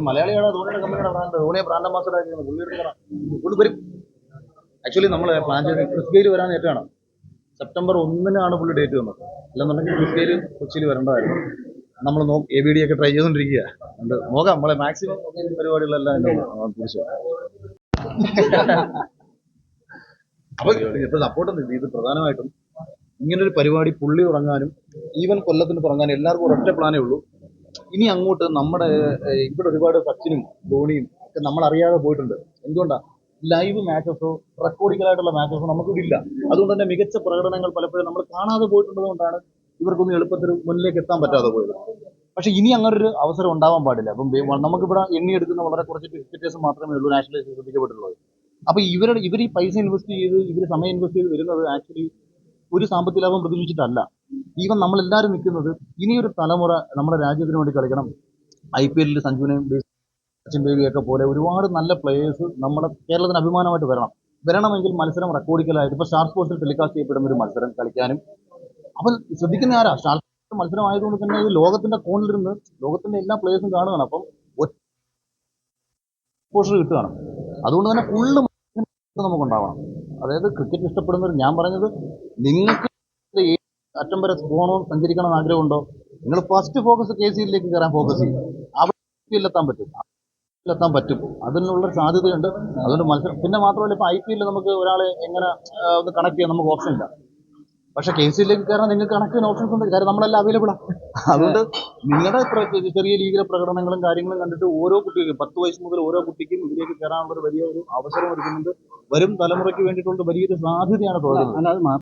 മലയാളിയാണ് ധോണിയുടെ കമ്പനിയുടെ ബ്രാൻഡ് ധോണിയെ ബ്രാൻഡ് അംബാസഡർ ആയിരിക്കുന്നത് പുള്ളി വരും. ആക്ച്വലി നമ്മൾ പ്ലാൻ ചെയ്ത് ക്രിസ് ഗെയിൽ വരാൻ നേരത്താണ്. സെപ്റ്റംബർ ഒന്നിനാണ് പുള്ളി ഡേറ്റ് വന്നത്. അല്ലെന്നുണ്ടെങ്കിൽ ക്രിസ് ഗെയിൽ കൊച്ചിയിൽ വരേണ്ടതായിരുന്നു. നമ്മൾ നോ എ ബി ഡി ഒക്കെ ട്രൈ ചെയ്തുകൊണ്ടിരിക്കുക അതുകൊണ്ട് നോക്കാം നമ്മളെ മാക്സിമം പരിപാടികളെല്ലാം തിരിച്ചു അപ്പൊ ഇപ്പൊ സപ്പോർട്ട് ഇത് പ്രധാനമായിട്ടും ഇങ്ങനൊരു പരിപാടി പുള്ളി ഉറങ്ങാനും ഈവൻ കൊല്ലത്തിന് തുടങ്ങാനും എല്ലാവർക്കും ഒരൊറ്റ പ്ലാനേ ഉള്ളൂ. ഇനി അങ്ങോട്ട് നമ്മുടെ ഇവിടെ ഒരുപാട് സച്ചിനും ധോണിയും ഒക്കെ നമ്മൾ അറിയാതെ പോയിട്ടുണ്ട് എന്തുകൊണ്ടാണ് ലൈവ് മാച്ചസോ റെക്കോർഡിക്കലായിട്ടുള്ള മാച്ചസോ നമുക്കിവിടെ ഇല്ല അതുകൊണ്ട് തന്നെ മികച്ച പ്രകടനങ്ങൾ പലപ്പോഴും നമ്മൾ കാണാതെ പോയിട്ടുള്ളതുകൊണ്ടാണ് ഇവർക്കൊന്നും എളുപ്പത്തിൽ മുന്നിലേക്ക് എത്താൻ പറ്റാതെ പോയത്. പക്ഷെ ഇനി അങ്ങനെ ഒരു അവസരം ഉണ്ടാവാൻ പാടില്ല. അപ്പം നമുക്കിവിടെ എണ്ണിയെടുക്കുന്ന വളരെ കുറച്ച് ക്രിക്കറ്റേഴ്സ് മാത്രമേ ഉള്ളൂ നാഷണലൈസ് ശ്രദ്ധിക്കപ്പെട്ടുള്ളത് അപ്പൊ ഇവരുടെ ഇവർ ഈ പൈസ ഇൻവെസ്റ്റ് ചെയ്ത് ഇവർ സമയം ഇൻവെസ്റ്റ് ചെയ്ത് വരുന്നത് ആക്ച്വലി ഒരു സാമ്പത്തിക ലാഭം പ്രതീക്ഷിച്ചിട്ടല്ല. ഈവൻ നമ്മളെല്ലാവരും നിൽക്കുന്നത് ഇനിയൊരു തലമുറ നമ്മുടെ രാജ്യത്തിന് വേണ്ടി കളിക്കണം. ഐ പി എല്ലിൽ സഞ്ജുവിനെയും സച്ചിൻ ബേബിയൊക്കെ പോലെ ഒരുപാട് നല്ല പ്ലേയേഴ്സ് നമ്മുടെ കേരളത്തിന് അഭിമാനമായിട്ട് വരണം. വരണമെങ്കിൽ മത്സരം റെക്കോർഡിക്കലായിട്ട് ഇപ്പോൾ സ്റ്റാർ സ്പോർട്സിൽ ടെലികാസ്റ്റ് ചെയ്യപ്പെടുന്ന ഒരു മത്സരം കളിക്കാനും. അപ്പം ശ്രദ്ധിക്കുന്ന ആരാ? സ്റ്റാർ സ്പോർട്സ് മത്സരം ആയതുകൊണ്ട് തന്നെ ഇത് ലോകത്തിന്റെ കോണിലിരുന്ന് ലോകത്തിന്റെ എല്ലാ പ്ലേയേഴ്സും കാണുകയാണ്. അപ്പം എക്സ്പോഷർ കിട്ടുകയാണ്. അതുകൊണ്ട് തന്നെ ഫുള്ള് നമുക്ക് ഉണ്ടാവണം. അതായത് ക്രിക്കറ്റ് ഇഷ്ടപ്പെടുന്നവർ ഞാൻ പറഞ്ഞത് നിങ്ങൾക്ക് അറ്റം വരെ പോകണോ സഞ്ചരിക്കണം എന്ന് ആഗ്രഹമുണ്ടോ നിങ്ങൾ ഫസ്റ്റ് ഫോക്കസ് കെ സിയിലേക്ക് കയറാൻ ഫോക്കസ് ചെയ്യും. അവിടെ എത്താൻ പറ്റും. എത്താൻ പറ്റും. അതിനുള്ള സാധ്യതയുണ്ട്. അതുകൊണ്ട് മത്സരം പിന്നെ മാത്രമല്ല ഇപ്പൊ ഐ പി എല്ലിൽ നമുക്ക് ഒരാളെ എങ്ങനെ ഒന്ന് കണക്ട് ചെയ്യാൻ നമുക്ക് ഓപ്ഷൻ ഇല്ല. പക്ഷെ കെ സിയിലേക്ക് കയറാൻ നിങ്ങൾക്ക് കണക്ട് ഓപ്ഷൻസ് ഉണ്ട്. കാര്യം നമ്മളെല്ലാം അവൈലബിൾ ആണ് അതുകൊണ്ട് നിങ്ങളുടെ ചെറിയ ലീഗിലെ പ്രകടനങ്ങളും കാര്യങ്ങളും കണ്ടിട്ട് ഓരോ കുട്ടിക്കും പത്ത് വയസ്സ് മുതൽ ഓരോ കുട്ടിക്കും ഇതിലേക്ക് കയറാനുള്ള ഒരു വലിയ ഒരു അവസരം ഒരുക്കുന്നുണ്ട്. വരും തലമുറയ്ക്ക് വേണ്ടിയിട്ടുള്ള വലിയൊരു സാധ്യതയാണ് തോന്നുന്നത്.